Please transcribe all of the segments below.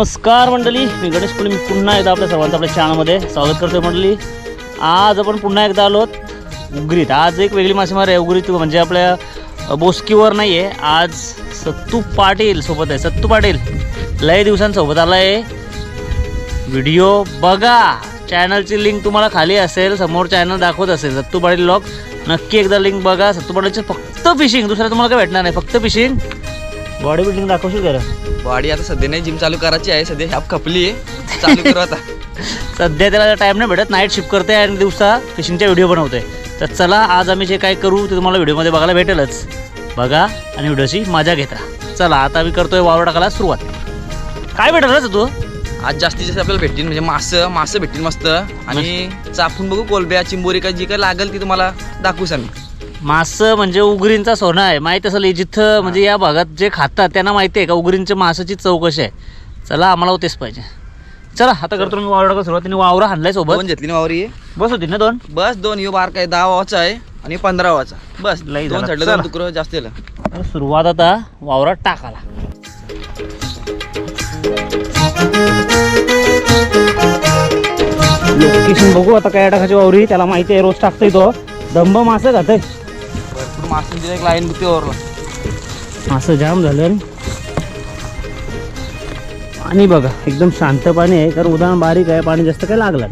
नमस्कार मंडळी मी गणेश कुले मी पुन्हा एकदा आपल्या सर्वांचं आपल्या चॅनलमध्ये स्वागत करतो मंडळी. आज आपण पुन्हा एकदा आलो उगरीत. आज एक वेगळी मासेमार आहे उगरीत म्हणजे आपल्या बोस्कीवर नाही आहे आज सत्तू पाटील सोबत आहे. सत्तू पाटील लय दिवसांसोबत आला आहे व्हिडिओ बघा. चॅनलची लिंक तुम्हाला खाली असेल समोर चॅनल दाखवत असेल. सत्तू पाटील लॉक नक्की एकदा लिंक बघा. सत्तू पाटीलचं फक्त फिशिंग. दुसरं तुम्हाला काय भेटणार नाही. फक्त फिशिंग. बॉडी बिल्डिंग दाखवशील का रे? बॉडी आता सध्या नाही जिम चालू करायची आहे सध्या ह्याप खपली आहे. चालू करू आता. सध्या त्याला टाईम नाही भेटत नाईट शिफ्ट करते आणि दिवसा फिशिंगच्या व्हिडिओ बनवते तर चला आज आम्ही जे काय करू ते तुम्हाला व्हिडिओमध्ये बघायला भेटेलच. बघा आणि व्हिडिओची मजा घेता चला आता आम्ही करतोय वावर टाकायला सुरुवात. काय भेटेल रे तू? आज जास्तीत जास्त आपल्याला भेटतील म्हणजे मासं मासं भेटतील मस्त. आणि चापून बघू कोलब्या चिंबोरी काय जी काय लागेल ती तुम्हाला दाखवूच आम्ही मासं म्हणजे उगरींचा सोना आहे. माहीत असेल जिथं म्हणजे या भागात जे खातात त्यांना माहिती आहे का उगरींच्या मासाची चव कशी आहे? चला आम्हाला तेच पाहिजे. चला आता करतो मी वावर सुरुवात. आणि वावरा हाणलाय सोबत. दोन घेतली ना वावरी? बस होती ना दोन? बस दोन. यो बार काय दहा वावाचा आहे आणि पंधरा वावाचा बस लई दोन झाला. साईडला चला. दोन तुकडं जास्त दिलं तर सुरुवात आता वावरात टाकाला लोकेशन बघू आता काय टाकायची वावरी. त्याला माहिती आहे रोज टाकतोय तो. दंब मासं खातंय. मासे एक लाईन बुती जाम झालं पाणी बघा एकदम शांत पाणी आहे कारण उदाहरण बारीक आहे पाणी जास्त काय लागलं.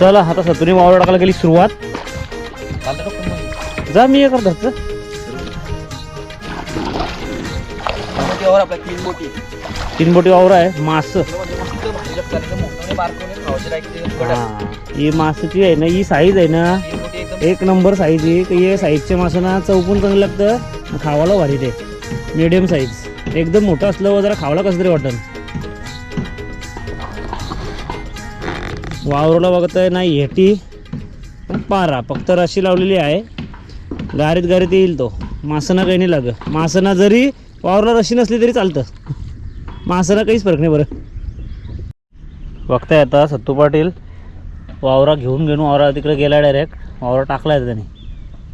चला आता सतुनी वावर टाकायला गेली सुरुवात? जा मी हे करत घरचं मोठी वावर आपल्या तीन बोटी तीन बोटी वावर आहे मास. ही. मासाची आहे ना ही साईज आहे ना. एक नंबर साईज आहे हे साईजचे मासं ना चौकून चांगलं लागतं. आणि खावायला भारी ते. मिडियम साईज एकदम मोठं असलं व जरा खावायला कसं तरी वाटतं वावरला बघत आहे ना हेटी पारा फक्त रशी लावलेली आहे. गारीत गारीत येईल तो. मासना काही नाही लाग मासना जरी वावरला रशी नसली तरी चालतं. मासना काहीच फरक नाही बरं. बघताय आता सत्तू पाटील वावरा घेऊन घेऊन वावरा तिकडे गेला डायरेक्ट वावरा टाकला आहे त्याने.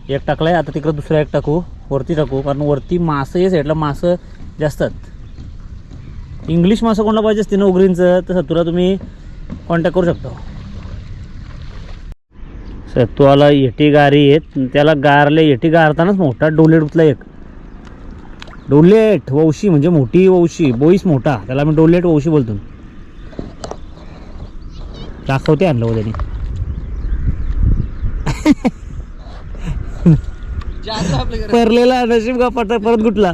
एक टाकला आहे आता तिकडे दुसरा एक टाकू. वरती टाकू. कारण वरती मासं या साईडला मासं जास्त आहेत. इंग्लिश मासं कोणाला पाहिजे असते ना उगरींचं तर सत्तूला तुम्ही कॉन्टॅक्ट करू शकता. सत्तूला येटी गारी आहेत. त्याला गारले येटी गारतानाच मोठा डोलेट उतला एक. डोलेट वौशी म्हणजे मोठी वौशी बोईस मोठा. त्याला आम्ही डोलेट वौशी बोलतो. दाखवते आणलं हो त्यांनी. परलेला नशीब का पट परत गुटला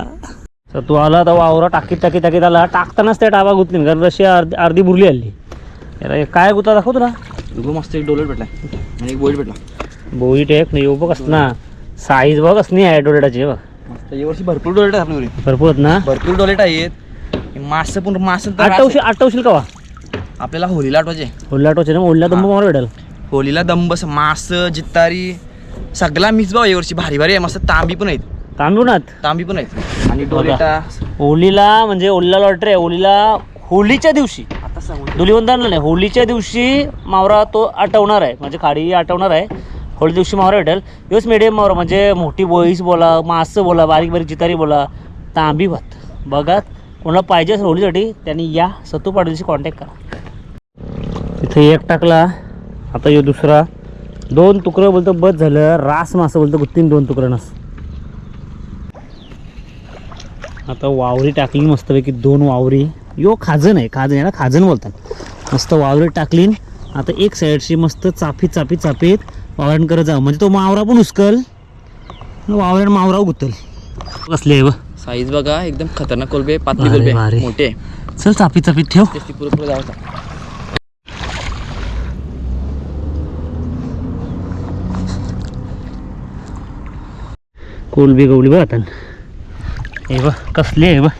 तर तू आला आता वावरा टाकीत टाकीत टाकीत आला. टाकतानाच त्या डाबा गुतली कारण रशी अर्धी अर्धी बुरली आली. याला काय गुता दाखव तुला. मस्त एक डोलर भेटला आणि एक बोईट भेटला. बोई टेक नाही बघ ना. साईज बघ असणी आहे डोळ्याची बघ. मस्त यावर्षी भरपूर डोलेट भरपूर आहेत ना? भरपूर डोलेट आहेत. मासं पण मासं तर आठवशील आठवशील का वा आपल्याला होलीला आठवायचे. ओल्ला टोचे ना? ओल्ला दंब मार भेटेल. होलीला दंबस मास जित्तारी सगळा मिक्स भाव यावर्षी भारी भारी आहे मस्त तांबी पण आहेत. तांबूनात तांबी पण आहेत. आणि डोलेटा. होलीला म्हणजे ओल्ला लॉटरी आहे. होलीला होलीच्या दिवशी आता सांगू नाही होलीच्या दिवशी मावरा तो आटवणार आहे. म्हणजे खाडी आटवणार आहे. होळी दिवशी मावरा भेटेल. दिवस मिडियम मावरा म्हणजे मोठी बोईस बोला मासं बोला बारीक बारीक चितारी बोला तांबी भात. बघा कोणाला पाहिजे असेल होळीसाठी त्यांनी या सत्तू पाडीशी कॉन्टॅक्ट करा. तिथे एक टाकला आता यो दुसरा. दोन तुकडं बोलतं बस झालं. रास मासं बोलतं गुत्तीन दोन तुकडं नस. आता वावरी टाकली मस्तपैकी दोन वावरी. यो खाजन आहे खाजन याला खाजन बोलतात. मस्त वावरी टाकली आता एक साईडशी मस्त चाफीत चाफीत चाफीत वावरण करत जा म्हणजे तो मावरा पण उचकल वावरण मावरा गुतल. कसले आहे व साईज बघा एकदम खतरनाक कोलबे पातळी कोलबे. मोठे. चल चाफीत चाफीत ठेव. तेच ती पुरं पुरं जायचं कोलबी गवली बघ आता. हे बघ कसली आहे बघ.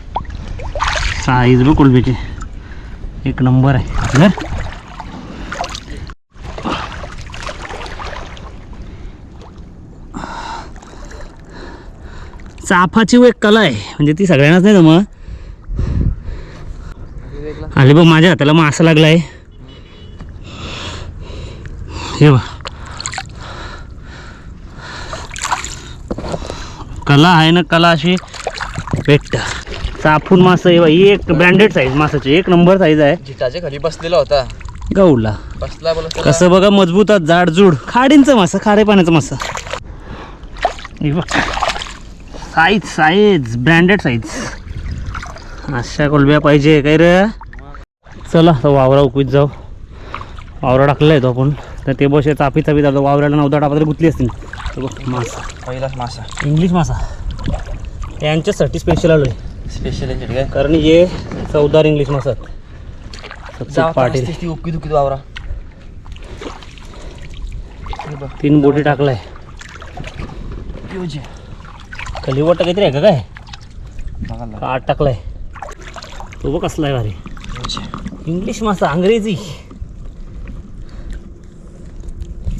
साईज बघ कोलबीची. एक नंबर आहे. बरं चाफाची एक कला आहे. म्हणजे ती सगळ्यांनाच नाही मग आले बघ माझ्या हाताला मासा लागलाय. हे बघ. कला आहे ना कला अशी भेटतं. चापून मासं एक ब्रँडेड साईज मासाची एक नंबर साईज आहे. जिटाच्या खाली बसलेला होता. गौला. बसला बोला कसं बघा मजबूत जाडजूड. खाडींचं मासं खारे पाण्याचं मासं. साईज साईज ब्रँडेड साईज अशा कोलब्या पाहिजे काय रे? चला तर वावरा उकवीत जाऊ. वावरा टाकलेला आहे तो आपण. तर ते बस चापी चापी जातो वावराला नवदा टापा तरी गुतली असतील बघ मासा. पहिलाच मासा. इंग्लिश मासा. यांच्यासाठी स्पेशल आलो आहे स्पेशल काय कारण हे चौदार इंग्लिश मासा आहेत. पाटील. दुकी वावरा. तीन बोटी टाकलाय. कलिवट काहीतरी आहे का काय? आठ टाकलाय. तो बघ कसला आहे भारी. इंग्लिश मासा अंग्रेजी.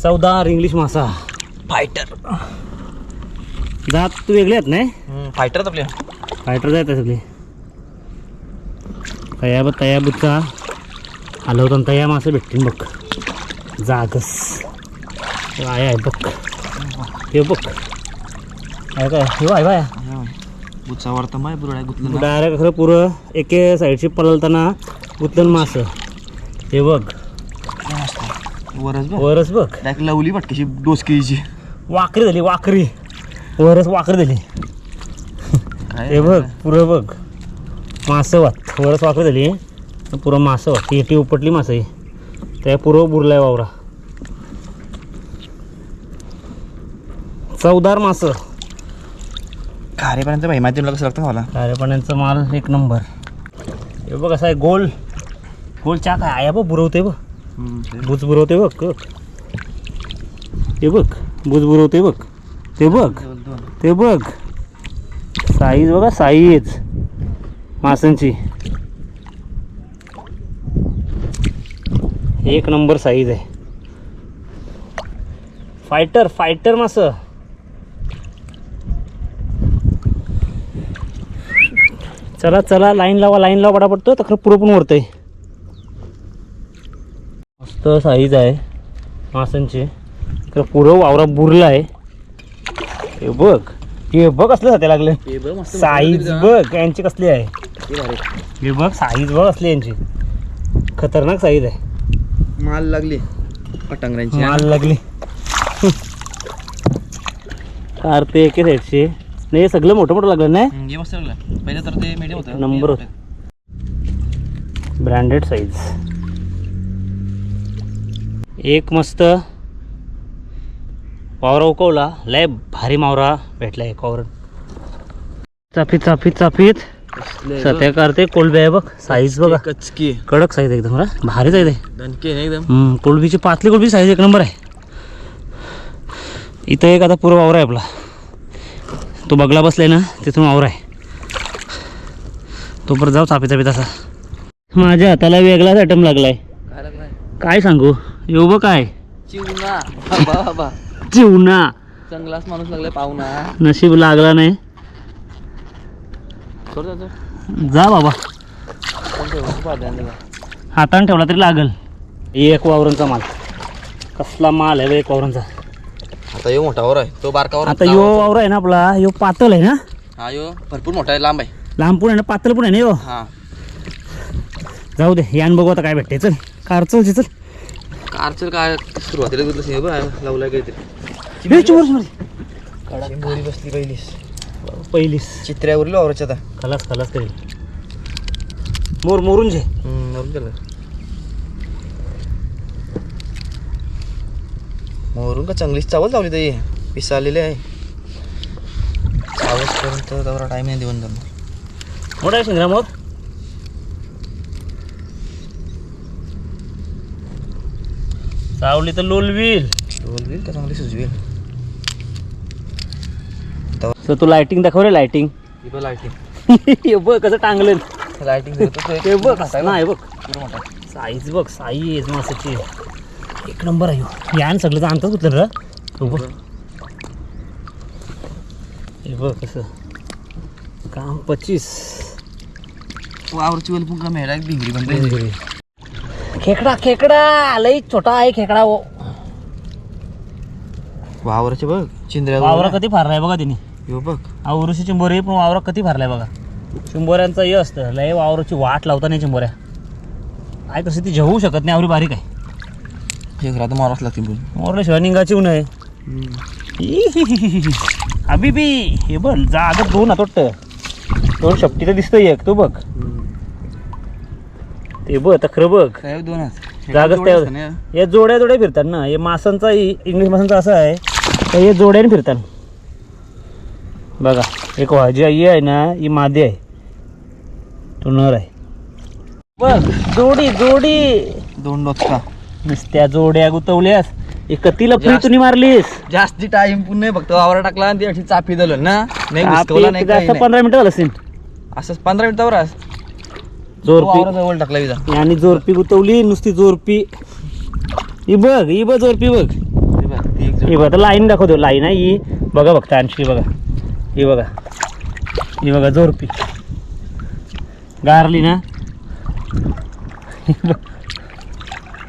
चौदार इंग्लिश मासा. फायटर. जात तू वेगळे आहेत नाही? फायटर आपल्या फायटर जायत सगळे तयाब तयाबूचा हलवताना तया मासे भेटतील बघ. जागस. हे आहे बघ. हे बघ. आहे काय? हे आहे बाय. वारता माय गुतलं डायरेक्ट खरं पुरं एके साईडची पलवताना उतलन मास. हे बघ. वरच बघ. वरच बघ. Direct lovely पटकशी डोसकीची. वाकरी झाली वाकरी. वरच वाकरी झाली. हे बघ पुरं बघ. मासं वाट वरच वाकरी झाली. पुरं मासं वाट टी उपटली मासं ही त्या पुरं बुरलाय वावरा. चौदार मासं. खारेपर्यंत भाई माहिती कसं लागतं मला? अरे पण यांचा माल एक नंबर. हे बघ असं आहे गोल. गोल चा काय आया बघ बुरवते बघ. बुज बुरवते बघ. हे बघ. बुज ते बघ. ते बघ. ते बघ. साईज बघा साईज. मासांची एक नंबर साईज आहे. फायटर फायटर मास. चला चला लाईन लावा लाईन लावा पटापट. तर खरं पुरं पण वरतंय मस्त साईज आहे. मासांची तर पुरं वावरा बुरला आहे. हे बघ हे बघ असले जाते लागले. साईज बघ यांची कसली आहे. हे बघ साईज बघ असली यांची. खतरनाक साईज आहे. माल लागली. पटांगऱ्यांची माल लागली. कार ते एके साईडचे नाही हे सगळं मोठं मोठं लागलं नाही? मस्त लागलं. पहिले तर ते मीडियम होतं. नंबर होतं. ब्रँडेड साईज एक मस्त वावरा उकवला लय भारी मावरा भेटला एक वावर चाफीत चाफीत चाफीत. सत्या करते कोलबी आहे बघ साईज बघा. कचकी कडक साईज एकदम रा भारी साईज आहे एकदम? कोलबीची पातली कोलबी साईज एक नंबर आहे. इथं एक आता पूर्व वावर आहे आपला. तो बगला बसलाय ना तिथून वावर आहे. तो परत जाऊ चापी चापीत असा. माझ्या हाताला वेगळाच आयटम लागलाय. काय लागलाय? काय सांगू? येऊ बघ काय. चिवना चांगलाच माणूस लागलाय पाहुणा नशीब लागला नाही. सोड जा बाबा. हाताने ठेवला तरी लागल. एक वावरांचा माल. कसला माल आहे बे एक वावरांचा. आता यो मोठा वर आहे तो बारका वर आता यो वावर आहे ना आपला. यो पातळ आहे ना? हा यो भरपूर मोठा आहे लांब आहे. लांब पण आहे ना पातळ पण आहे ना यो? हा. जाऊ दे यान बघू आता काय भेटते चल कार चल चल कारचं काय सुरुवातीला घेतलं लावलाय काहीतरी. चिंबोरी बसली पहिलीस. पहिलीस. चित्र्यावरली वावराच्या आता. खलास खलास करेल मोर मोरून जे मरून गेलं. मोरून का चांगलीच चावल लावली ताई. पिस आलेले आहे. चावस पर्यंत तेवढा टाइम नाही देऊन जाणार. मोठा आहे शिंगरा मोर सावली तर लोलवील. होईल का चांगली सुजवेल? तर तू लाइटिंग दाखव रे लाइटिंग लाईटिंग हे बघ कसं टांगलं. लाईटिंग हे बघ ना? हे बघ. साईज बघ साईज मासाची. एक नंबर आहे. यान सगळं जाणतं कुठलं रे? तू बघ. हे बघ कसं. काम पच्चीस. वावरची वेल पुंका मेळा भिंगरी बंद खेकडा खेकडा. लई छोटा आहे खेकडा हो. वावराचे बघ चिंद्र्या वावरा कधी फारलाय बघा तिने. यो बघ. आवरुशी चिंबोरी पण वावरा कधी फारलाय बघा. चिंबोऱ्यांचं हे असतं लय वावराची वाट लावता नाही चिंबोऱ्या. काय कसं ती जेवू शकत नाही आवरी बारीक आहे. हे घरात मारावंच लागते बोल मोरला शिवाय निघाची ऊन आहे. अबी हे बघ जागत दोन आता दोन शक्ती तर दिसतंय एक तू बघ. ते बघ आता खरं बघ. काय दोन आहेत जागच जोड्या जोड्या फिरतात ना. हे मासांचा इंग्लिश मासांचा असं आहे तर हे जोड्याने फिरतात. बघा एक वाजी आई आहे ना ही मादी आहे. तो नर आहे. बघ जोडी जोडी. दोन डोचका नुसत्या जोड्या गुतवल्यास एक कतीला फ्री तुम्ही मारलीस. जास्ती टाइम पण नाही फक्त वावर टाकला आणि ती अशी चापी दिलं ना. नाही आपली हुसकवला नाही काही नाही. पंधरा मिनिटं झालं असेल. असंच पंधरा मिनिटावर आज जोरपी. जवळ टाकला विजा. आणि जोरपी गुतवली नुसती जोरपी. ही बघ ही बघ जोरपी बघ. ती बघ, ती एक ही बघा लाईन दाखवतो लाईन आहे ही. बघा बघता आणखी बघा. ही बघा. ही बघा जोरपी गारली ना?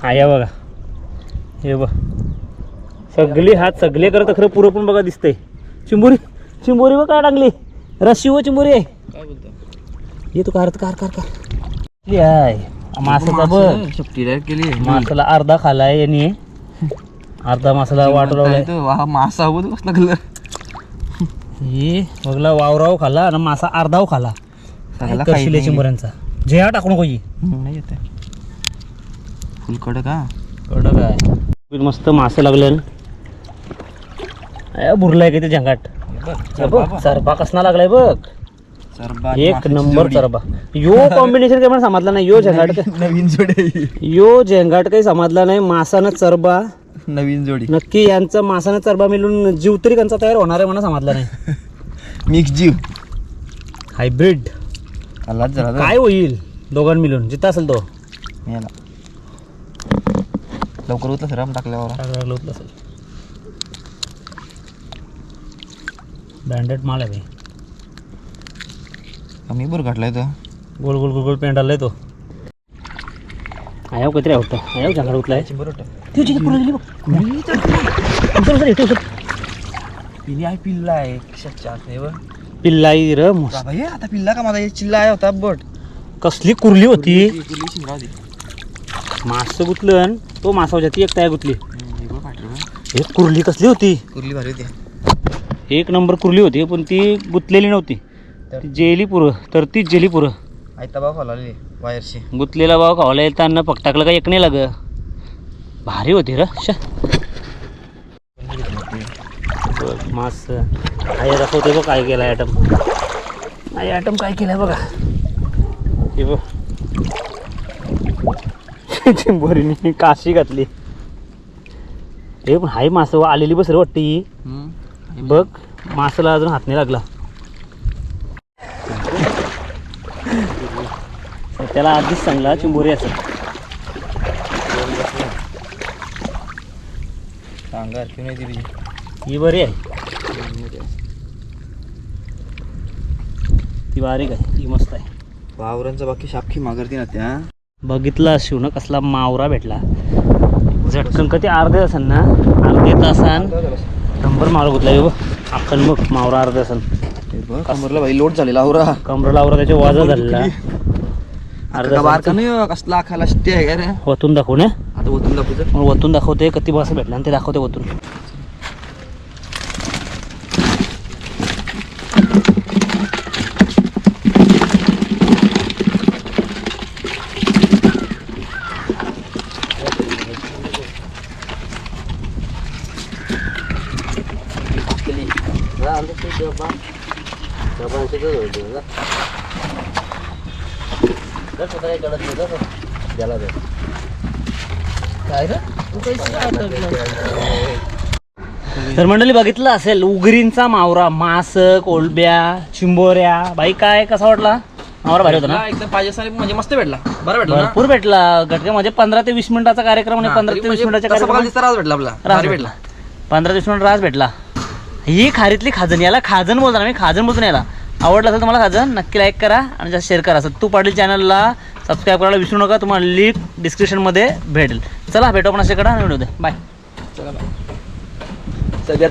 हा या बघा. हे बघ. सगळी हात सगळे करत खरं पुरं पण बघा दिसतंय. चिंबोरी चिंबोरी बघ काय टांगली रस्सी व चिंबोरी. आहे तू कार कार कार कार. ही मासाचा बघ. केली. मासाला अर्धा खालाय यांनी. अर्धा मासाला वाटू लावलाय मासा बघ कसला कलर हे बघला वावराव खाला आणि मासा अर्धाव खाला करशिले खाई नाही. चिंबऱ्यांचा टाकू नको ही. नाही येते फुल कडक का कडक आहे. मस्त मासे लागले बुरलाय का ते बघ सरबा कसना लागलाय बघ. एक नंबर सरबा यो कॉम्बिनेशन काही मला समजला नाही. यो झंगाट नवीन जोडी. यो झेंगाट काही समजला नाही. मासानं चरबा नवीन जोडी. नक्की यांचा मासानं चरबा मिळून जीव तरी त्यांचा तयार होणार आहे मला समजला नाही. मिक्स जीव. हायब्रिड आलाच जरा काय होईल दोघां मिळून? जिथं असेल तो. याला लवकर उतला सर टाकल्यावर. बँडेड माल आहे. कमी बरं घातलाय तर गोल गोल गोल गोल पेंट आलाय तो. आयाव काहीतरी आवडतं आयाव जंगाड उठलाय पिली आहे पिल्ला आहे शच्चा पिल्लाई र मस्त. भाई आता पिल्ला का माझा चिल्ला आहे होता बट कसली कुरली होती मास गुतलं आणि तो मासावच्या ती एक तया गुतली हे बघ बघ. कुरली कसली होती कुर्ली भारी होती एक नंबर कुरली होती पण ती गुतलेली नव्हती ती जेली पुरं तर तीच जेली पुरं आई तबा खालाली वायरशी गुतलेला भाव खावायला येताना पकटाकलं का एक नाही लाग भारी होती र. मास. आई दाखवते बघ काय केलं आयटम. आई आयटम काय केलाय बघा. हे बघ. चिंबोरीने काशी घातली. हे पण हाय मास आलेली बस रे वाटते ही. बघ मासाला अजून हात नाही लागला. त्याला आधीच चांगला चिंबोरी असं. किंवा नाही दिली. ही बरी आहे. ती बारीक आहे ती मस्त आहे. वावरांचा बाकी शापखी मागरती ना त्या. बघितला शिवनं कसला मावरा भेटला. झटकन कधी अर्धे तासान ना अर्धे तासान. नंबर मारू गुतला बघ. अक्कन बघ मावरा अर्धे तासान कमरला भाई लोट झालेला आवरा. कमरला आवरा त्याच्या वाजा झालेला. अर्धा बारका नाही कसला खाला शिट्टी आहे का रे? वतून दाखवू ना. ओतून दाखवतो वतून दाखवते किती बस भेटला आणि ते दाखवते वतून. तर मंडळी बघितलं असेल उगरींचा मावरा मास कोलब्या चिंबोऱ्या. बाई काय कसा वाटला? मावरा भारी होता ना? एकदम पाहिजे असं म्हणजे मस्त भेटला. बरं भेटला ना? भरपूर भेटला. घटका म्हणजे पंधरा ते वीस मिनिटाचा कार्यक्रम आणि पंधरा ते वीस म्हणजे बघायला कार्यक्रम दिसता राज भेटला आपला. रास भारी भेटला. भेटला. पंधरा ते वीस मिनिट रास भेटला. ही खारीतली खाजन याला खाजन बोलतो मी खाजन बोलतो ना याला. आवडलं असेल तुम्हाला खाजन नक्की लाईक करा आणि जास्त शेअर करा. तू पाटील चॅनलला सबस्क्राईब करायला विसरू नका तुम्हाला लिंक डिस्क्रिप्शनमध्ये भेटेल. चला भेटू आपण अशाकडे आणि व्हिडिओ दे बाय सध्या